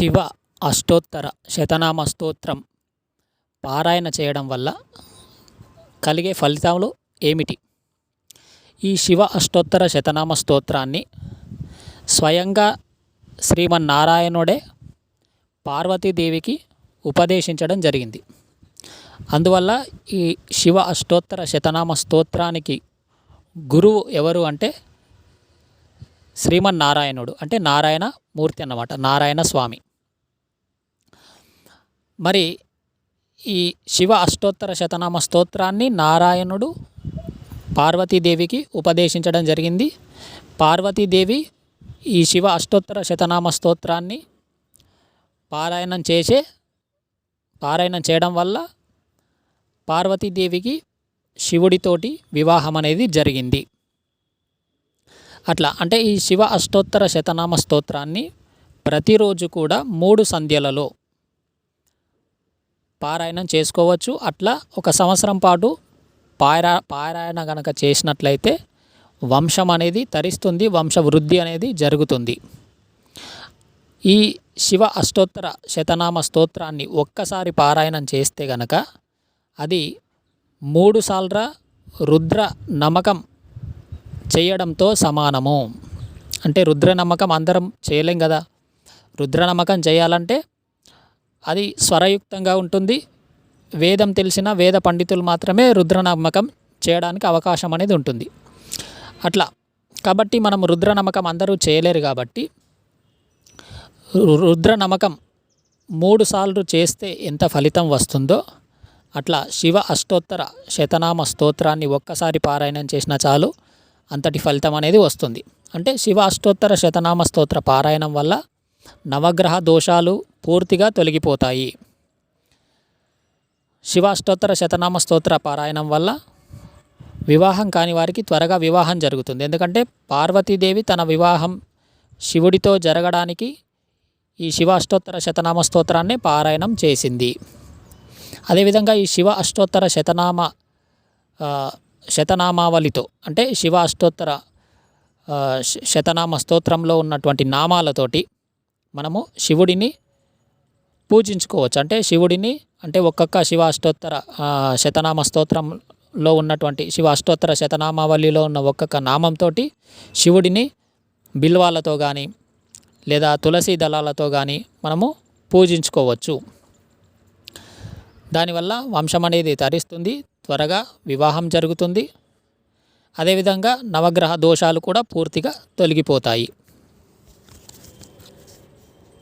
శివ అష్టోత్తర శతనామ స్తోత్రం పారాయణ చేయడం వల్ల కలిగే ఫలితాలు ఏమిటి? ఈ శివ అష్టోత్తర శతనామ స్తోత్రాన్ని స్వయంగా శ్రీమన్నారాయణుడే పార్వతీదేవికి ఉపదేశించడం జరిగింది. అందువల్ల ఈ శివ అష్టోత్తర శతనామ స్తోత్రానికి గురువు ఎవరు అంటే శ్రీమన్నారాయణుడు అంటే నారాయణ మూర్తి అన్నమాట నారాయణ స్వామి. మరి ఈ శివ అష్టోత్తర శతనామ స్తోత్రాన్ని నారాయణుడు పార్వతీదేవికి ఉపదేశించడం జరిగింది. పార్వతీదేవి ఈ శివ అష్టోత్తర శతనామ స్తోత్రాన్ని పారాయణం చేసే పారాయణం చేయడం వల్ల పార్వతీదేవికి శివుడితోటి వివాహం అనేది జరిగింది. అట్లా అంటే ఈ శివ అష్టోత్తర శతనామ స్తోత్రాన్ని ప్రతిరోజు కూడా మూడు సంధ్యలలో పారాయణం చేసుకోవచ్చు. అట్లా ఒక సంవత్సరం పాటు పారా పారాయణ గనక చేసినట్లయితే వంశం అనేది తరిస్తుంది వంశ వృద్ధి అనేది జరుగుతుంది. ఈ శివ అష్టోత్తర శతనామ స్తోత్రాన్ని ఒక్కసారి పారాయణం చేస్తే గనక అది మూడు సార్ల రుద్ర నమ్మకం చేయడంతో సమానము. అంటే రుద్ర నమ్మకం అందరం చేయలేం కదా. రుద్ర నమ్మకం చేయాలంటే అది స్వరయుక్తంగా ఉంటుంది. వేదం తెలిసిన వేద పండితులు మాత్రమే రుద్ర నమ్మకం చేయడానికి అవకాశం అనేది ఉంటుంది. అట్లా. కాబట్టి మనం రుద్ర నమ్మకం అందరూ చేయలేరు కాబట్టి రుద్రనమ్మకం రుద్ర నమ్మకం మూడు సార్లు చేస్తే ఎంత ఫలితం వస్తుందో అట్లా శివ అష్టోత్తర శతనామ స్తోత్రాన్ని ఒక్కసారి పారాయణం చేసినా చాలు అంతటి ఫలితం అనేది వస్తుంది. అంటే శివ అష్టోత్తర శతనామ స్తోత్ర పారాయణం వల్ల నవగ్రహ దోషాలు పూర్తిగా తొలగిపోతాయి. శివాష్టోత్తర శతనామ స్తోత్ర పారాయణం వల్ల వివాహం కాని వారికి త్వరగా వివాహం జరుగుతుంది. ఎందుకంటే పార్వతీదేవి తన వివాహం శివుడితో జరగడానికి ఈ శివ అష్టోత్తర శతనామ స్తోత్రాన్ని పారాయణం చేసింది. అదేవిధంగా ఈ శివ అష్టోత్తర శతనామ శతనామావళితో అంటే శివ అష్టోత్తర శతనామ స్తోత్రంలో ఉన్నటువంటి నామాలతోటి మనము శివుడిని పూజించుకోవచ్చు. అంటే శివుడిని అంటే ఒక్కొక్క శివ అష్టోత్తర శతనామ స్తోత్రంలో ఉన్నటువంటి శివ అష్టోత్తర శతనామావళిలో ఉన్న ఒక్కొక్క నామంతో శివుడిని బిల్వాలతో కానీ లేదా తులసి దళాలతో కానీ మనము పూజించుకోవచ్చు. దానివల్ల వంశం అనేది తరిస్తుంది త్వరగా వివాహం జరుగుతుంది. అదేవిధంగా నవగ్రహ దోషాలు కూడా పూర్తిగా తొలగిపోతాయి.